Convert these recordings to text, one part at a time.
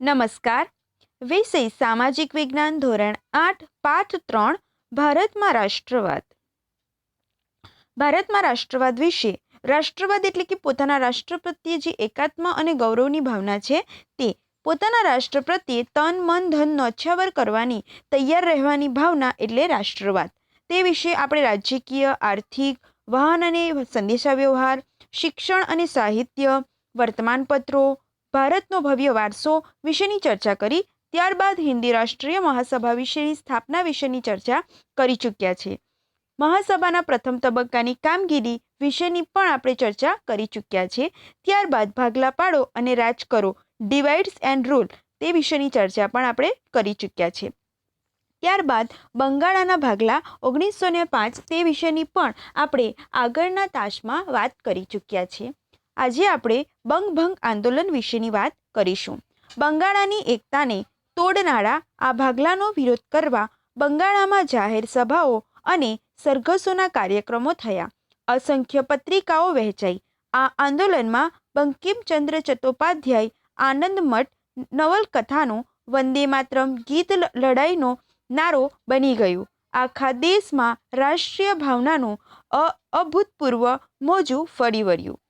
નમસ્કાર. વિષય સામાજિક વિજ્ઞાન ધોરણ આઠ, પાઠ ત્રણ, ભારતમાં રાષ્ટ્રવાદ. ભારતમાં રાષ્ટ્રવાદ વિશે. રાષ્ટ્રવાદ એટલે કે પોતાના રાષ્ટ્ર પ્રત્યે જે એકાત્મ અને ગૌરવની ભાવના છે તે. પોતાના રાષ્ટ્ર પ્રત્યે તન, મન, ધન નોછાવર કરવાની, તૈયાર રહેવાની ભાવના એટલે રાષ્ટ્રવાદ. તે વિશે આપણે રાજકીય, આર્થિક, વાહન અને સંદેશાવ્યવહાર, શિક્ષણ અને સાહિત્ય, વર્તમાનપત્રો ભારતનો ભવ્ય વારસો વિશેની ચર્ચા કરી, ત્યારબાદ હિન્દી રાષ્ટ્રીય મહાસભા વિશેની સ્થાપના વિશેની ચર્ચા કરી ચૂક્યા છે. મહાસભાના પ્રથમ તબક્કાની કામગીરી વિશેની પણ આપણે ચર્ચા કરી ચૂક્યા છે. ત્યારબાદ ભાગલા પાડો અને રાજ કરો, ડિવાઇડ્સ એન્ડ રૂલ તે વિશેની ચર્ચા પણ આપણે કરી ચૂક્યા છે. ત્યારબાદ બંગાળાના ભાગલા ઓગણીસો ને પાંચ તે વિશેની પણ આપણે આગળના તાશમાં વાત કરી ચૂક્યા છીએ આજે આપણે બંગભંગ આંદોલન વિશેની વાત કરીશું. બંગાળાની એકતાને તોડનારા આ ભાગલાનો વિરોધ કરવા બંગાળામાં જાહેર સભાઓ અને સરઘસોના કાર્યક્રમો થયા. અસંખ્ય પત્રિકાઓ વહેંચાઈ. આ આંદોલનમાં બંકિમચંદ્ર ચટ્ટોપાધ્યાય, આનંદ મઠ, નવલકથાનો, વંદે માતરમ ગીત લડાઈનો નારો બની ગયું. આખા દેશમાં રાષ્ટ્રીય ભાવનાનું અભૂતપૂર્વ મોજું ફરી વળ્યું.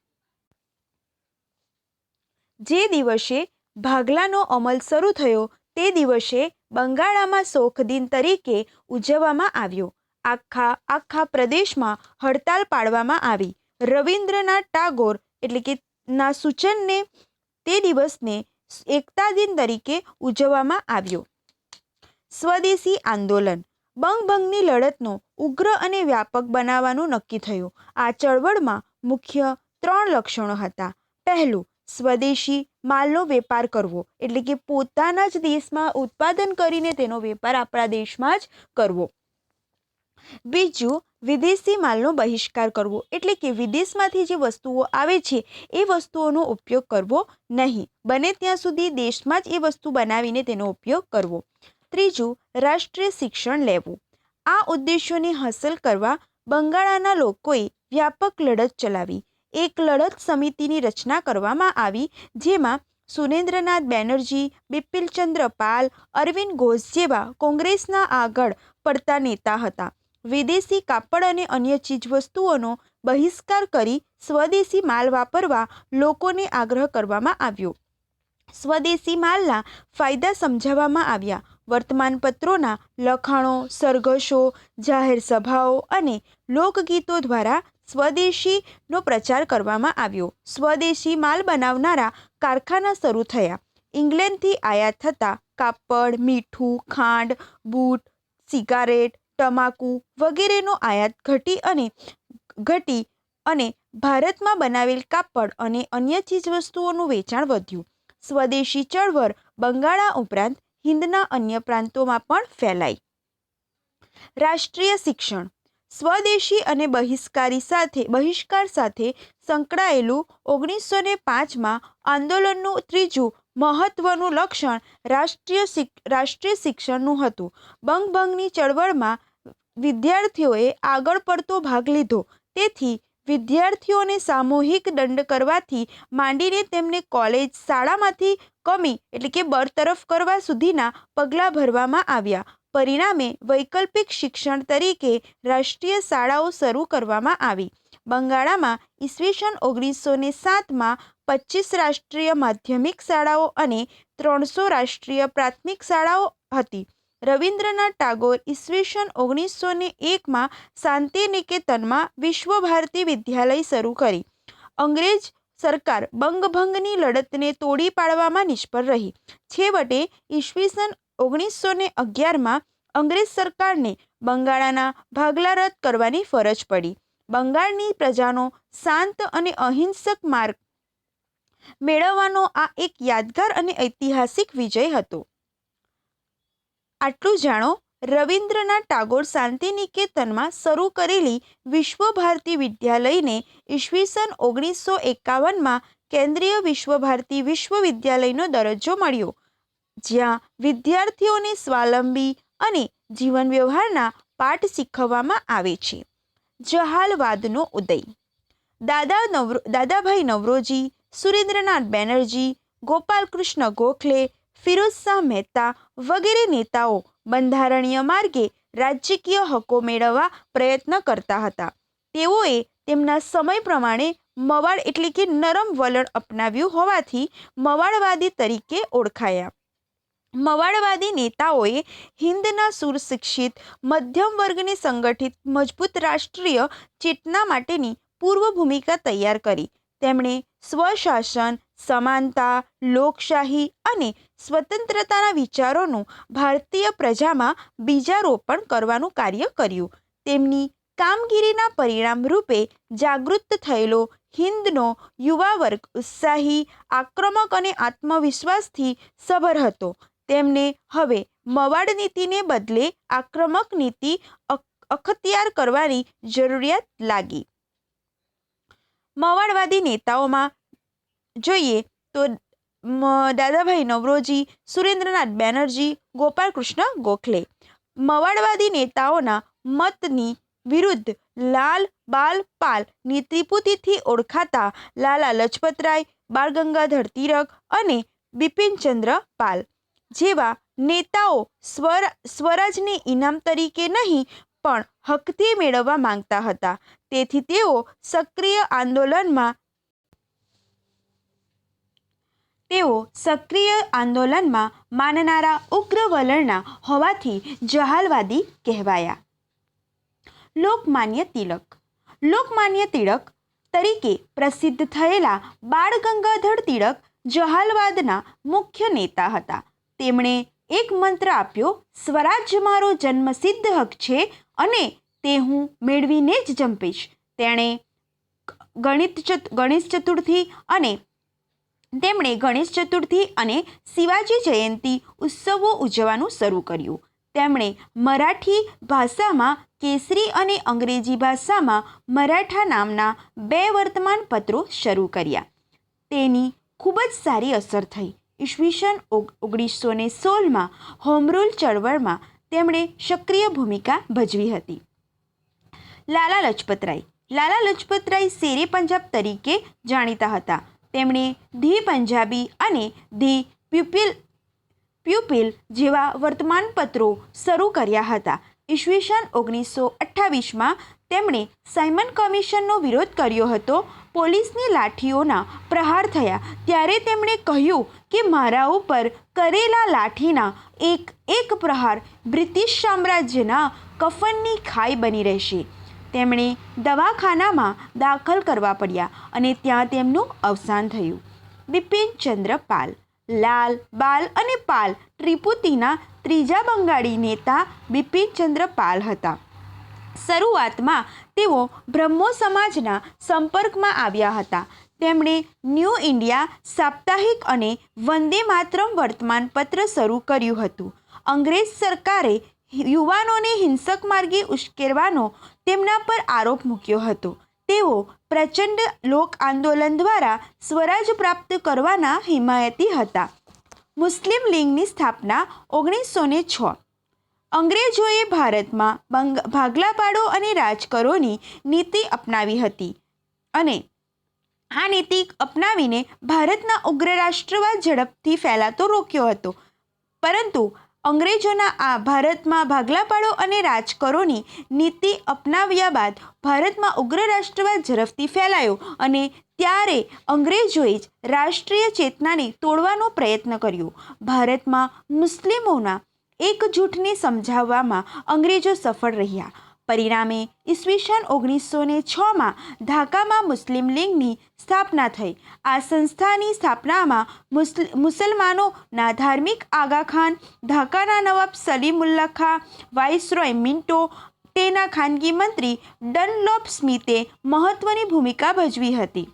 જે દિવસે ભાગલાનો અમલ શરૂ થયો, તે દિવસે બંગાળામાં શોખ દિન તરીકે ઉજવવામાં આવ્યો. આખા આખા પ્રદેશમાં હડતાલ પાડવામાં આવી. રવિન્દ્રનાથ ટાગોર એટલે કે ના સૂચનને તે દિવસને એકતા દિન તરીકે ઉજવવામાં આવ્યો. સ્વદેશી આંદોલન. બંગભંગની લડતનો ઉગ્ર અને વ્યાપક બનાવવાનું નક્કી થયું. આ ચળવળમાં મુખ્ય ત્રણ લક્ષણો હતા. પહેલું સ્વદેશી માલનો વેપાર કરવો. એટલે કે પોતાના જ દેશમાં ઉત્પાદન કરીને તેનો વેપાર આપણા દેશમાં જ કરવો. બીજું, વિદેશી માલનો બહિષ્કાર કરવો. એટલે કે વિદેશમાંથી જે વસ્તુઓ આવે છે, એ વસ્તુઓનો ઉપયોગ કરવો નહીં. બને ત્યાં સુધી દેશમાં જ એ વસ્તુ બનાવીને તેનો ઉપયોગ કરવો. ત્રીજું, રાષ્ટ્રીય શિક્ષણ લેવું. આ ઉદ્દેશોને હાંસલ કરવા બંગાળાના લોકોએ વ્યાપક લડત ચલાવી. એક લડત સમિતિની રચના કરવામાં આવી, જેમાં સુરેન્દ્રનાથ બેનર્જી બિપિલચંદ્ર પાલ, અરવિંદ ઘોષ જેવા કોંગ્રેસના આગળ પડતા નેતા હતા. વિદેશી કાપડ અને અન્ય ચીજવસ્તુઓનો બહિષ્કાર કરી સ્વદેશી માલ વાપરવા લોકોને આગ્રહ કરવામાં આવ્યો. સ્વદેશી માલના ફાયદા સમજાવવામાં આવ્યા. વર્તમાનપત્રોના લખાણો, સરઘસો, જાહેર સભાઓ અને લોકગીતો દ્વારા સ્વદેશીનો પ્રચાર કરવામાં આવ્યો. સ્વદેશી માલ બનાવનારા કારખાના શરૂ થયા. ઇંગ્લેન્ડથી આયાત થતા કાપડ, મીઠું, ખાંડ, બૂટ, સિગારેટ, તમાકુ વગેરેનો આયાત ઘટી અને ઘટી અને ભારતમાં બનાવેલ કાપડ અને અન્ય ચીજવસ્તુઓનું વેચાણ વધ્યું. સ્વદેશી ચળવળ બંગાળા ઉપરાંત હિન્દના અન્ય પ્રાંતોમાં પણ ફેલાઈ. રાષ્ટ્રીય શિક્ષણ. સ્વદેશી અને બહિષ્કારી સાથે, બહિષ્કાર સાથે સંકળાયેલું ઓગણીસો ને પાંચમાં આંદોલનનું ત્રીજું મહત્વનું લક્ષણ રાષ્ટ્રીય રાષ્ટ્રીય શિક્ષણનું હતું. બંગભંગની ચળવળમાં વિદ્યાર્થીઓએ આગળ પડતો ભાગ લીધો. તેથી, વિદ્યાર્થીઓને સામૂહિક દંડ કરવાથી માંડીને તેમને કોલેજ શાળામાંથી કમી એટલે કે બરતરફ કરવા સુધીના પગલાં ભરવામાં આવ્યા. પરિણામે વૈકલ્પિક શિક્ષણ તરીકે રાષ્ટ્રીય શાળાઓ શરૂ કરવામાં આવી. બંગાળામાં ઈસવીસન ઓગણીસો ને સાતમાં પચીસ રાષ્ટ્રીય માધ્યમિક શાળાઓ અને ત્રણસો રાષ્ટ્રીય પ્રાથમિક શાળાઓ હતી. રવિન્દ્રનાથ ટાગોર ઈસવીસન ઓગણીસો ને એકમાં શાંતિનિકેતનમાં વિશ્વ ભારતી વિદ્યાલય શરૂ કરી. અંગ્રેજ સરકાર બંગભંગની લડતને તોડી પાડવામાં નિષ્ફળ રહી. છેવટે ઈસવીસન ઓગણીસો ને અગિયારમાં અંગ્રેજ સરકારને બંગાળાના ભાગલા રદ કરવાની ફરજ પડી. બંગાળની પ્રજાનો શાંત અને અહિંસક માર્ગ મેળવવાનો આ એક યાદગાર અને ઐતિહાસિક વિજય હતો. આટલું જાણો, રવિન્દ્રનાથ ટાગોર શાંતિનિકેતનમાં શરૂ કરેલી વિશ્વ ભારતી વિદ્યાલયને ઈસવીસન ઓગણીસો એકાવનમાં કેન્દ્રીય વિશ્વ ભારતી વિશ્વવિદ્યાલયનો દરજ્જો મળ્યો. જ્યાં વિદ્યાર્થીઓને સ્વાવલંબી અને જીવન વ્યવહારના પાઠ શીખવવામાં આવે છે. જહાલવાદનો ઉદય. દાદા નવરો, દાદાભાઈ નવરોજી, સુરેન્દ્રનાથ બેનર્જી, ગોપાલકૃષ્ણ ગોખલે ફિરોઝશાહ મહેતા વગેરે નેતાઓ બંધારણીય માર્ગે રાજકીય હકો મેળવવા પ્રયત્ન કરતા હતા. તેઓએ તેમના સમય પ્રમાણે મવાડ એટલે કે નરમ વલણ અપનાવ્યું હોવાથી મવાડવાદી તરીકે ઓળખાયા. મવાડવાદી નેતાઓએ હિન્દના સુશિક્ષિત મધ્યમ વર્ગને સંગઠિત, મજબૂત રાષ્ટ્રીય ચેતના માટેની પૂર્વ ભૂમિકા તૈયાર કરી. તેમણે સ્વશાસન, સમાનતા, લોકશાહી અને સ્વતંત્રતાના વિચારોનું ભારતીય પ્રજામાં બીજારોપણ કરવાનું કાર્ય કર્યું. તેમની કામગીરીના પરિણામ રૂપે જાગૃત થયેલો હિન્દનો યુવા વર્ગ ઉત્સાહી, આક્રમક અને આત્મવિશ્વાસથી સભર હતો. તેમને હવે મવાડ નીતિને બદલે આક્રમક નીતિ અખતિયાર કરવાની જરૂરિયાત લાગી. મવાડવાદી નેતાઓમાં જોઈએ તો દાદાભાઈ નવરોજી, સુરેન્દ્રનાથ બેનર્જી, ગોપાલકૃષ્ણ ગોખલે. મવાડવાદી નેતાઓના મતની વિરુદ્ધ લાલ બાલની ત્રિપુટીથી ઓળખાતા લાલા લજપતરાય બાળ ગંગાધર તિલક અને બિપિનચંદ્ર પાલ. જેવા નેતાઓ સ્વર, સ્વરાજને ઇનામ તરીકે નહીં, પણ હકથી મેળવવા માંગતા હતા. તેથી તેઓ સક્રિય આંદોલનમાં તેઓ સક્રિય આંદોલનમાં માનનારા ઉગ્ર વલણના હોવાથી જહાલવાદી કહેવાયા. લોકમાન્ય તિલક. લોકમાન્ય તિલક તરીકે પ્રસિદ્ધ થયેલા બાળ ગંગાધર તિલક જહાલવાદના મુખ્ય નેતા હતા. તેમણે એક મંત્ર આપ્યો, સ્વરાજ મારો જન્મસિદ્ધ હક છે અને તે હું મેળવીને જ જંપીશ. તેણે ગણિત ગણેશ ચતુર્થી અને તેમણે ગણેશ ચતુર્થી અને શિવાજી જયંતી ઉત્સવો ઉજવવાનું શરૂ કર્યું. તેમણે મરાઠી ભાષામાં કેસરી અને અંગ્રેજી ભાષામાં મરાઠા નામના બે વર્તમાનપત્રો શરૂ કર્યા. તેની ખૂબ જ સારી અસર થઈ. ઈસવીસન ઓગ, ઓગણીસો ને સોળમાં હોમરૂલ ચળવળમાં તેમણે સક્રિય ભૂમિકા ભજવી હતી. લાલા લજપતરાય લાલા લજપતરાય શેરે પંજાબ તરીકે જાણીતા હતા. તેમણે ધી પંજાબી અને ધી પ્યુપિલ પ્યુપિલ જેવા વર્તમાનપત્રો શરૂ કર્યા હતા. ઈસવીસન ઓગણીસો અઠ્ઠાવીસમાં તેમણે સાયમન કમિશનનો વિરોધ કર્યો હતો. પોલીસની લાઠીઓના પ્રહાર થયા. ત્યારે તેમણે કહ્યું કે મારા ઉપર કરેલા લાઠીના એક એક પ્રહાર બ્રિટિશ સામ્રાજ્યના કફનની ખાઈ બની રહેશે. તેમણે દવાખાનામાં દાખલ કરવા પડ્યા અને ત્યાં તેમનું અવસાન થયું. બિપિનચંદ્ર પાલ, લાલ, બાલ અને પાલ ત્રિપુતિના ત્રીજા બંગાળી નેતા બિપિનચંદ્ર પાલ હતા. શરૂઆતમાં તેઓ બ્રહ્મો સમાજના સંપર્કમાં આવ્યા હતા. તેમણે ન્યૂ ઇન્ડિયા સાપ્તાહિક અને વંદે માતરમ વર્તમાનપત્ર શરૂ કર્યું હતું. અંગ્રેજ સરકારે યુવાનોને હિંસક માર્ગે ઉશ્કેરવાનો તેમના પર આરોપ મૂક્યો હતો. તેઓ પ્રચંડ લોક આંદોલન દ્વારા સ્વરાજ પ્રાપ્ત કરવાના હિમાયતી હતા. મુસ્લિમ લીગની સ્થાપના ઓગણીસો ને છ અંગ્રેજોએ ભારતમાં બંગ ભાગલા પાડો અને રાજ કરોની નીતિ અપનાવી હતી અને આ નીતિ અપનાવીને ભારતના ઉગ્ર રાષ્ટ્રવાદ ઝડપથી ફેલાતો રોક્યો હતો. પરંતુ અંગ્રેજોના આ ભારતમાં ભાગલા પાડો અને રાજકરોની નીતિ અપનાવ્યા બાદ ભારતમાં ઉગ્ર રાષ્ટ્રવાદ ઝડપથી ફેલાયો અને ત્યારે અંગ્રેજોએ જ રાષ્ટ્રીય ચેતનાને તોડવાનો પ્રયત્ન કર્યો. ભારતમાં મુસ્લિમોના એકજૂથને સમજાવવામાં અંગ્રેજો સફળ રહ્યા. પરિણામે ઈસવીસન ઓગણીસો ને છમાં ઢાકામાં મુસ્લિમ લીગની સ્થાપના થઈ. આ સંસ્થાની સ્થાપનામાં મુસલમાનોના ધાર્મિક આગા ખાન, ઢાકાના નવાબ સલીમુલ્લા ખા, વાઇસરોય મિન્ટો, તેના ખાનગી મંત્રી ડનલોપ સ્મિથે મહત્વની ભૂમિકા ભજવી હતી.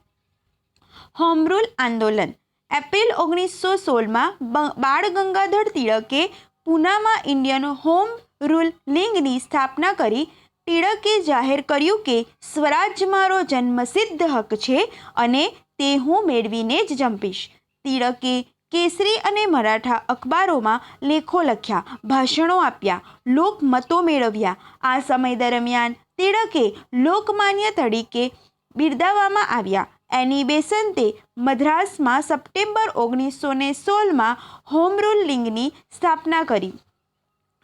હોમરૂલ આંદોલન એપ્રિલ ઓગણીસો સોળમાં બાળ ગંગાધર તિળકે પૂનામાં ઇન્ડિયન હોમ રૂલ લીગની સ્થાપના કરી ટિળકે જાહેર કર્યું કે સ્વરાજ મારો જન્મસિદ્ધ હક છે અને તે હું મેળવીને જ જંપીશ. તિળકે કેસરી અને મરાઠા અખબારોમાં લેખો લખ્યા, ભાષણો આપ્યા, લોકમતો મેળવ્યા. આ સમય દરમિયાન તિળકે લોકમાન્ય તરીકે બિરદાવવામાં આવ્યા. એની બેસંતે મદ્રાસમાં સપ્ટેમ્બર ઓગણીસો ને સોળમાં હોમ રૂલ લીગની સ્થાપના કરી.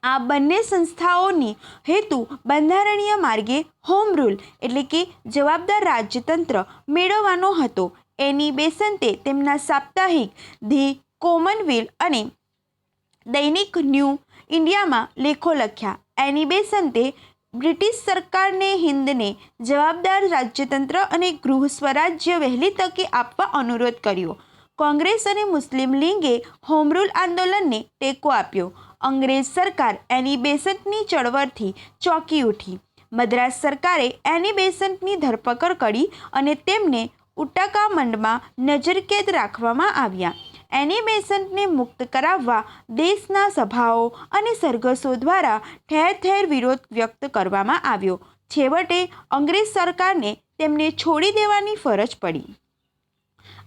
આ બંને સંસ્થાઓની હેતુ બંધારણીય માર્ગે હોમ રૂલ એટલે કે જવાબદાર રાજ્યતંત્ર મેળવવાનો હતો. એની બેસન્તે તેમના સાપ્તાહિક ધી કોમનવેલ અને દૈનિક ન્યૂ ઇન્ડિયામાં લેખો લખ્યા. એની બેસન્તે બ્રિટિશ સરકારને હિન્દને જવાબદાર રાજ્યતંત્ર અને ગૃહ સ્વરાજ્ય વહેલી તકે આપવા અનુરોધ કર્યો. કોંગ્રેસ અને મુસ્લિમ લીગે હોમરૂલ આંદોલનને ટેકો આપ્યો. અંગ્રેજ સરકાર એની બેસન્ટની ચળવળથી ચોંકી ઉઠી. મદ્રાસ સરકારે એની બેસન્ટની ધરપકડ કરી અને તેમને ઉટાકામંડમાં નજરકેદ રાખવામાં આવ્યા. એની બેસન્ટને મુક્ત કરાવવા દેશના સભાઓ અને સરઘસો દ્વારા ઠેર ઠેર વિરોધ વ્યક્ત કરવામાં આવ્યો. છેવટે અંગ્રેજ સરકારને તેમને છોડી દેવાની ફરજ પડી.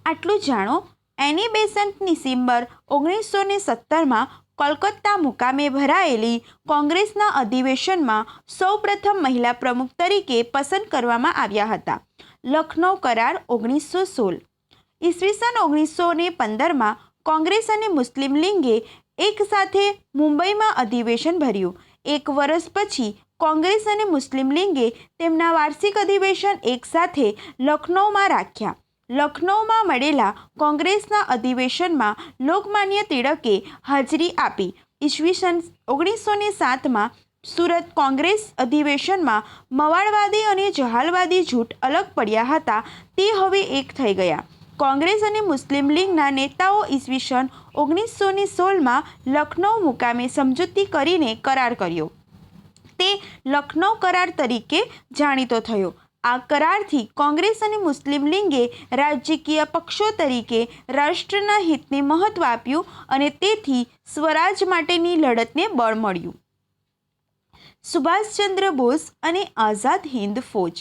આટલું જાણો એની બેસન્ટ ડિસેમ્બર ઓગણીસો ને સત્તરમાં કોલકાતા મુકામે ભરાયેલી કોંગ્રેસના અધિવેશનમાં સૌપ્રથમ મહિલા પ્રમુખ તરીકે પસંદ કરવામાં આવ્યા હતા. લખનૌ કરાર ઓગણીસો સોળ. ઈસવીસન ઓગણીસો ને પંદરમાં કોંગ્રેસ અને મુસ્લિમ લીગે એકસાથે મુંબઈમાં અધિવેશન ભર્યું. એક વર્ષ પછી કોંગ્રેસ અને મુસ્લિમ લીગે તેમના વાર્ષિક અધિવેશન એકસાથે લખનૌમાં રાખ્યા. લખનૌમાં મળેલા કોંગ્રેસના અધિવેશનમાં લોકમાન્ય તિળકે હાજરી આપી. ઈસવીસન ઓગણીસો ને સાતમાં સુરત કોંગ્રેસ અધિવેશનમાં મવાળવાદી અને જહાલવાદી જૂથ અલગ પડ્યા હતા. તે હવે એક થઈ ગયા. કોંગ્રેસ અને મુસ્લિમ લીગના નેતાઓ ઈસવીસન ઓગણીસો ને સોળમાં લખનૌ મુકામે સમજૂતી કરીને કરાર કર્યો. તે લખનૌ કરાર તરીકે જાણીતો થયો. આ કરારથી કોંગ્રેસ અને મુસ્લિમ લીગે રાજકીય પક્ષો તરીકે રાષ્ટ્રના હિતને મહત્ત્વ આપ્યું અને તેથી સ્વરાજ માટેની લડતને બળ મળ્યું. સુભાષચંદ્ર બોઝ અને આઝાદ હિન્દ ફોજ.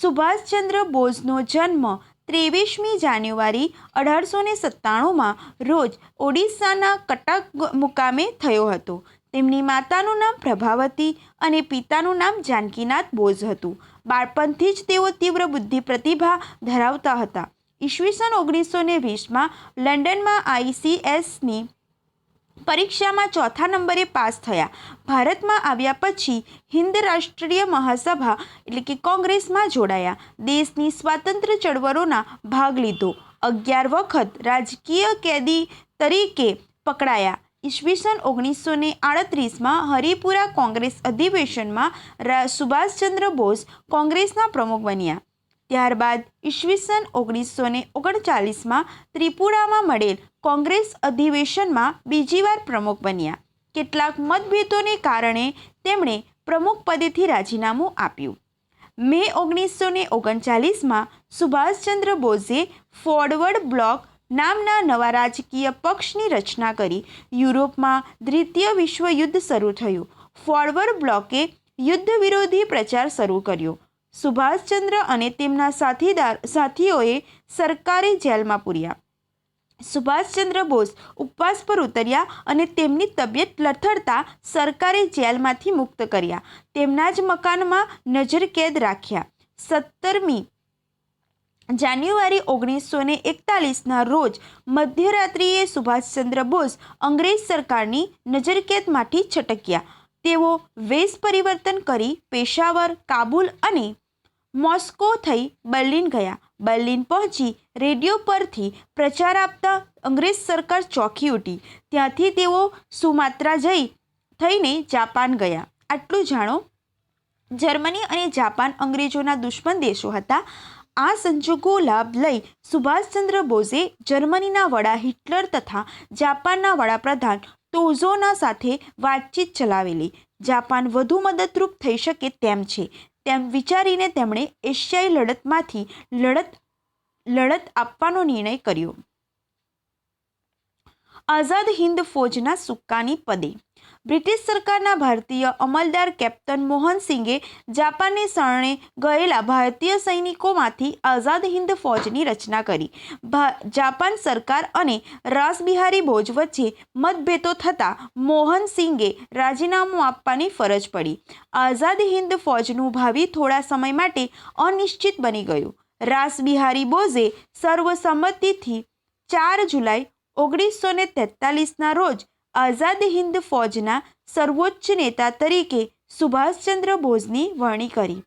સુભાષચંદ્ર બોઝનો જન્મ ત્રેવીસમી જાન્યુઆરી અઢારસો ને સત્તાણુંમાં રોજ ઓડિશાના કટક મુકામે થયો હતો. તેમની માતાનું નામ પ્રભાવતી અને પિતાનું નામ જાનકીનાથ બોઝ હતું. બાળપણથી જ તેઓ તીવ્ર બુદ્ધિ પ્રતિભા ધરાવતા હતા. ઈસવીસન ઓગણીસો ને વીસમાં લંડનમાં આઈસીએસની પરીક્ષામાં ચોથા નંબરે પાસ થયા. ભારતમાં આવ્યા પછી હિન્દ રાષ્ટ્રીય મહાસભા એટલે કે કોંગ્રેસમાં જોડાયા. દેશની સ્વાતંત્ર્ય ચળવળોના ભાગ લીધો. અગિયાર વખત રાજકીય કેદી તરીકે પકડાયા. ઈસવીસન ઓગણીસો ને આડત્રીસમાં હરિપુરા કોંગ્રેસ અધિવેશનમાં સુભાષચંદ્ર બોઝ કોંગ્રેસના પ્રમુખ બન્યા. ત્યારબાદ ઈસવીસન ઓગણીસો ને ઓગણચાલીસમાં ત્રિપુરામાં મળેલ કોંગ્રેસ અધિવેશનમાં બીજી વાર પ્રમુખ બન્યા. કેટલાક મતભેદોને કારણે તેમણે પ્રમુખ પદેથી રાજીનામું આપ્યું. મે ઓગણીસો ને ઓગણચાલીસમાં સુભાષચંદ્ર બોઝે ફોરવર્ડ બ્લોક નામના નવા રાજકીય પક્ષની રચના કરી યુરોપમાં દ્વિતીય વિશ્વયુદ્ધ શરૂ થયું. ફોરવર્ડ બ્લોકે યુદ્ધ વિરોધી પ્રચાર શરૂ કર્યો. સુભાષચંદ્ર અને તેમના સાથીદાર સાથીઓએ સરકારી જેલમાં પૂર્યા. સુભાષચંદ્ર બોઝ ઉપવાસ પર ઉતર્યા અને તેમની તબિયત લથડતા સરકારે જેલમાંથી મુક્ત કર્યા. તેમના જ મકાનમાં નજરકેદ રાખ્યા. સત્તરમી જાન્યુઆરી ઓગણીસો ને એકતાલીસના રોજ મધ્યરાત્રિએ સુભાષચંદ્ર બોઝ અંગ્રેજ સરકારની નજરકેદમાંથી છટક્યા. તેઓ વેશ પરિવર્તન કરી, પેશાવર, કાબુલ અને મોસ્કો થઈ બર્લિન ગયા. બર્લિન પહોંચી રેડિયો પરથી પ્રચાર આપતા અંગ્રેજ સરકાર ચોંકી ઉઠી. ત્યાંથી તેઓ સુમાત્રા જઈ થઈને જાપાન ગયા. આટલું જાણો, જર્મની અને જાપાન અંગ્રેજોના દુશ્મન દેશો હતા. આ સંજોગો લાભ લઈ સુભાષચંદ્ર બોઝે જર્મનીના વડા હિટલર તથા જાપાનના વડાપ્રધાન તોઝોના સાથે વાતચીત ચલાવેલી. જાપાન વધુ મદદરૂપ થઈ શકે તેમ છે. તેમ વિચારીને તેમણે એશિયાઈ લડતમાંથી લડત લડત આપવાનો નિર્ણય કર્યો. આઝાદ હિન્દ ફૌજના સુક્કાની પદે બ્રિટિશ સરકારના ભારતીય અમલદાર કેપ્ટન મોહનસિંગે જાપાનને શરણે ગયેલા ભારતીય સૈનિકોમાંથી આઝાદ હિન્દ ફૌજની રચના કરી. જાપાન સરકાર અને રાસબિહારી ભોજ વચ્ચે મતભેદો થતાં મોહનસિંગે રાજીનામું આપવાની ફરજ પડી. આઝાદ હિન્દ ફૌજનું ભાવિ થોડા સમય માટે અનિશ્ચિત બની ગયું. રાસબિહારી બોઝે સર્વસંમતિથી ચાર જુલાઈ ઓગણીસો ને તેતાલીસના રોજ આઝાદ હિન્દ ફૌજના સર્વોચ્ચ નેતા તરીકે સુભાષચંદ્ર બોઝની વરણી કરી.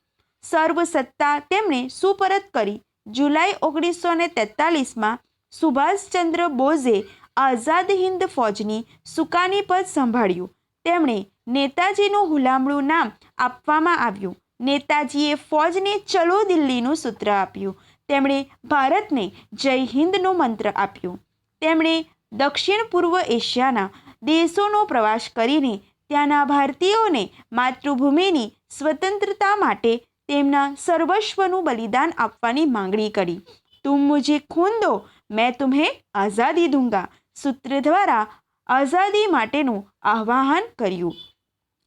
સર્વ સત્તા તેમણે સુપરત કરી. જુલાઈ ઓગણીસો ને તેતાલીસમાં સુભાષચંદ્ર બોઝે આઝાદ હિન્દ ફૌજની સુકાની પદ સંભાળ્યું. તેમણે નેતાજીનું હુલામણું નામ આપવામાં આવ્યું. નેતાજીએ ફોજને ચલો દિલ્હીનું સૂત્ર આપ્યું. તેમણે ભારતને જય હિંદનો મંત્ર આપ્યો. તેમણે દક્ષિણ પૂર્વ એશિયાના દેશોનો પ્રવાસ કરીને ત્યાંના ભારતીયોને માતૃભૂમિની સ્વતંત્રતા માટે તેમના સર્વસ્વનું બલિદાન આપવાની માંગણી કરી. તુમ મુજે ખૂન દો, મેં તુમ્હે આઝાદી દૂંગા, સૂત્ર દ્વારા આઝાદી માટેનું આહ્વાન કર્યું.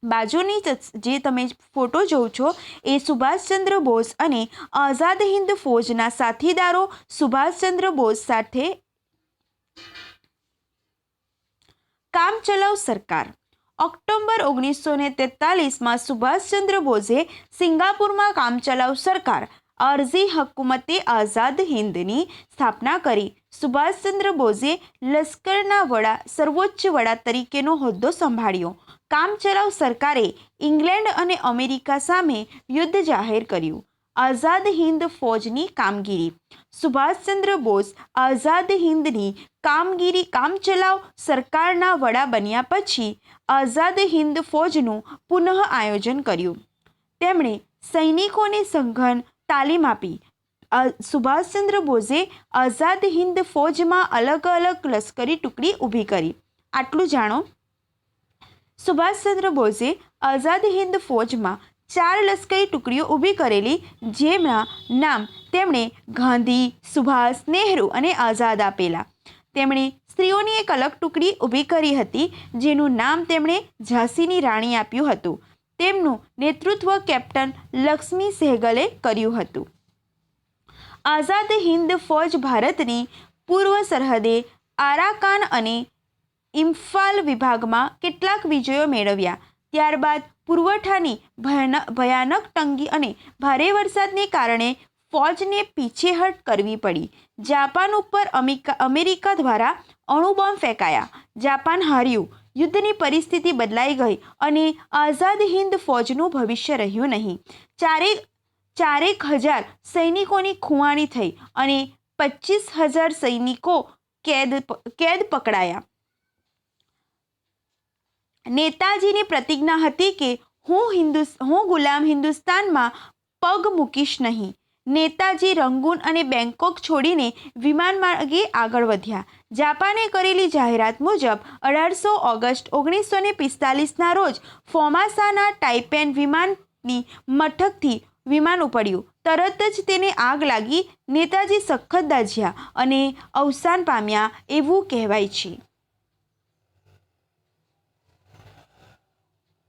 બાજુની જે તમે ફોટો જોવ છો, એ સુભાષચંદ્ર બોઝ અને આઝાદ હિન્દ ફૌજના સાથીદારો સુભાષચંદ્ર બોઝ સાથે કામચલાઉ સરકાર. ઓક્ટોબર ઓગણીસો ને તેતાલીસમાં સુભાષચંદ્ર બોઝે સિંગાપુરમાં કામચલાઉ સરકાર અરજી હકુમતે આઝાદ હિંદની સ્થાપના કરી. સુભાષચંદ્ર બોઝે લશ્કરના વડા, સર્વોચ્ચ વડા તરીકેનો હોદ્દો સંભાળ્યો. કામચલાઉ સરકારે ઇંગ્લેન્ડ અને અમેરિકા સામે યુદ્ધ જાહેર કર્યું. આઝાદ હિન્દ ફૌજની કામગીરી. સુભાષચંદ્ર બોઝ આઝાદ હિન્દની કામગીરી કામચલાઉ સરકારના વડા બન્યા પછી આઝાદ હિન્દ ફૌજનું પુનઃ આયોજન કર્યું. તેમણે સૈનિકોને સંઘન તાલીમ આપી. સુભાષચંદ્ર બોઝે આઝાદ હિન્દ ફૌજમાં અલગ અલગ લશ્કરી ટુકડી ઊભી કરી. આટલું જાણો? સુભાષચંદ્ર બોઝે આઝાદ હિન્દ ફૌજમાં ચાર લશ્કરી ટુકડીઓ ઊભી કરેલી જેમના નામ તેમણે ગાંધી, સુભાષ નેહરુ અને આઝાદ આપેલા. તેમણે સ્ત્રીઓની એક અલગ ટુકડી ઊભી કરી હતી, જેનું નામ તેમણે ઝાંસીની રાણી આપ્યું હતું. તેમનું નેતૃત્વ કેપ્ટન લક્ષ્મી સહેગલે કર્યું હતું. આઝાદ હિંદ ફૌજ ભારતની પૂર્વ સરહદે આરાકાન અને ઇમ્ફાલ વિભાગમાં કેટલાક વિજયો મેળવ્યા. ત્યારબાદ પુરવઠાની ભયાન- ભયાનક તંગી અને ભારે વરસાદને કારણે ફૌજને પીછેહટ કરવી પડી. જાપાન ઉપર અમેરિકા દ્વારા અણુબોમ્બ ફેંકાયા. જાપાન હાર્યું. યુદ્ધની પરિસ્થિતિ બદલાઈ ગઈ અને આઝાદ હિન્દ ફૌજનું ભવિષ્ય રહ્યું નહીં. ચારેક ચારેક હજાર સૈનિકોની ખુવાણી થઈ અને પચીસ હજાર સૈનિકો કેદ કેદ પકડાયા. નેતાજીની પ્રતિજ્ઞા હતી કે હું હિન્દુ હું ગુલામ હિન્દુસ્તાનમાં પગ મૂકીશ નહીં. નેતાજી રંગૂન અને બેંકોક છોડીને વિમાન માર્ગે આગળ વધ્યા. જાપાને કરેલી જાહેરાત મુજબ અઢારસો ઓગસ્ટ ઓગણીસો ને પિસ્તાલીસના રોજ ફોમાસાના ટાઇપેન વિમાનની મથકથી વિમાન ઉપડ્યું. તરત જ તેને આગ લાગી નેતાજી સખત દાઝ્યા અને અવસાન પામ્યા એવું કહેવાય છે.